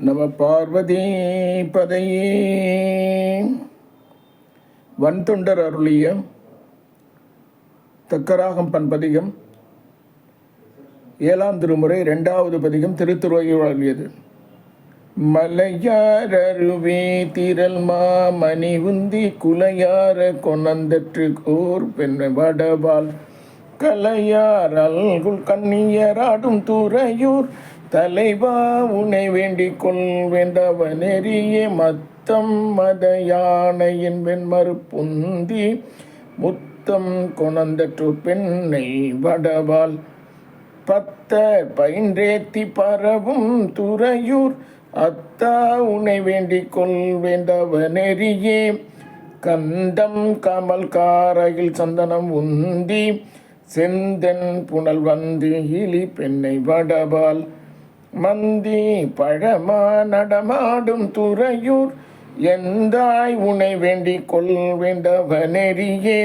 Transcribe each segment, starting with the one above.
நம பார்வதி பதையே. வன்தொண்டர் அருளிய தக்கராகம் பண்பதிகம். ஏழாம் திருமுறை இரண்டாவது பதிகம் திருத்துறையில் வழங்கியது மலையாரருவே திரள் மாமணி உந்தி குலையார கொணந்தற்று கோர் பெண் வடபால் கலையாரல் கண்ணியராடும் துறையூர் தலைவா உனை வேண்டிக் கொள் வேண்டவ மத்தம் மத யானையின் வெண்மறுப்புந்தி முத்தம் கொணந்தற்று பெண்ணை வடவால் பத்த பயின்றேத்தி பரவும் துறையூர் அத்தா உனை வேண்டிக் கொள் வேண்டவ நெறியே கந்தம் கமல் காரையில் சந்தனம் உந்தி செந்தன் புனல் வந்து இலி பெண்ணை வடபால் மந்தி பழமா நடமாடும் துறையூர் எந்தாய் உனை வேண்டிக் கொள்வேண்டவனெறியே.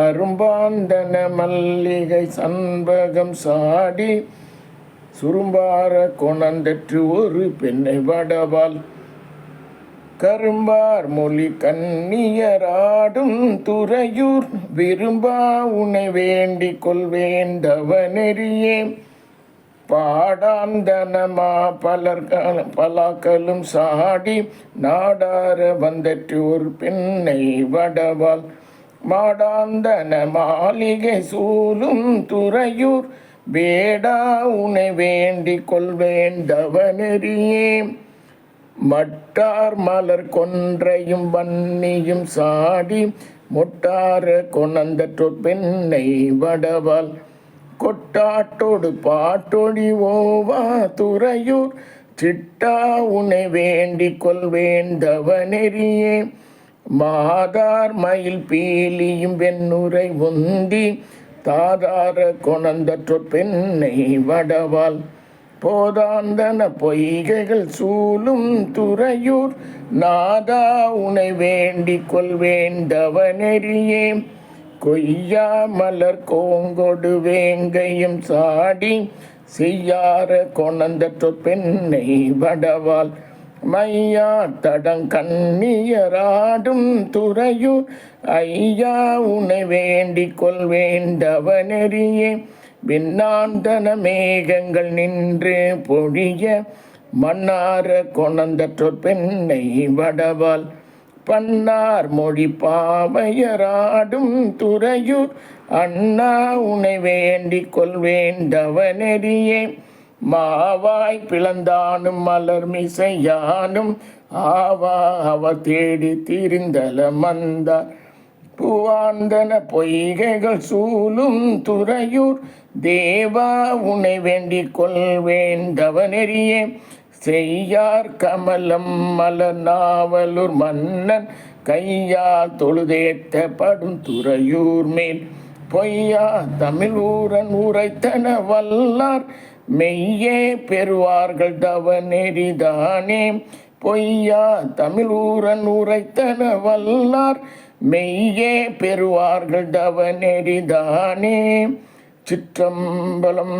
அரும்பாந்தன மல்லிகை சண்பகம் சாடி சுரும்பார கொணந்தற்று ஒரு பெண்ணை வடவால் கரும்பார் மொழி கண்ணியராடும் துறையூர் விரும்பா உனை வேண்டிக் கொள்வேண்டவனெறியே. பாடாந்தனமா பலர் பலாக்களும் சாடி நாடார வந்தற்று ஒரு பெண்ணை வடவால் மாடாந்தன மாளிகை சூலும் துறையூர் வேடா உனை வேண்டி கொள்வேண்டவனெறியே மட்டார் மலர் கொன்றையும் வன்னியும் சாடி முட்டார கொணந்தற்றோர் பெண்ணை வடவால் கொட்டாட்டோடு பாட்டொடி ஓவா துறையூர் சிட்டா உன்னை வேண்டி கொள்வேண்டவ நெறியே மாதார் மயில் பீலியும் வெண்ணுரை உந்தி தாதார கொணந்தற்றொ பெண்ணை வடவாள். போதாந்தன பொய்கைகள் சூழும் துறையூர் நாதா உனை வேண்டி கொள்வேண்டவ நெறியே கொய்யா மலர் கோங்கொடு வேங்கையும் சாடி செய்யார கொணந்தற்ற பெண்ணை வடவால் மையா தடங்கண்ணியராடும் துறையூர் ஐயா உனை வேண்டிக் கொள்வேண்டவனெறியே விண்ணாந்தன மேகங்கள் நின்று பொழிய மன்னார கொணந்தற்றோர் பெண்ணை வடவால் பன்னார் மொழி பாவையராடும் துறையூர். அண்ணா உனை வேண்டி கொள்வேண்டவனெறியே மாவாய் பிளந்தானும் மலர் மிசையானும். ஆவா அவ தேடி திரிந்தல மந்தார். பூவாந்தன பொய்கைகள் சூழும் துறையூர். தேவா உனை வேண்டிக் கொள்வேண்டவனெறியே செய்யார் கமலம் மலநாவலூர் மன்னன் கையால் தொழுதேத்தப்படும் துறையூர் மேல். பொய்யா தமிழ் ஊரன் உரைத்தன வல்லார் மெய்யே பெறுவார்கள் தவ நெறிதானே பொய்யா தமிழ் ஊரன் உரைத்தன வல்லார் மெய்யே பெறுவார்கள் தவ நெறிதானே சிற்றம்பலம்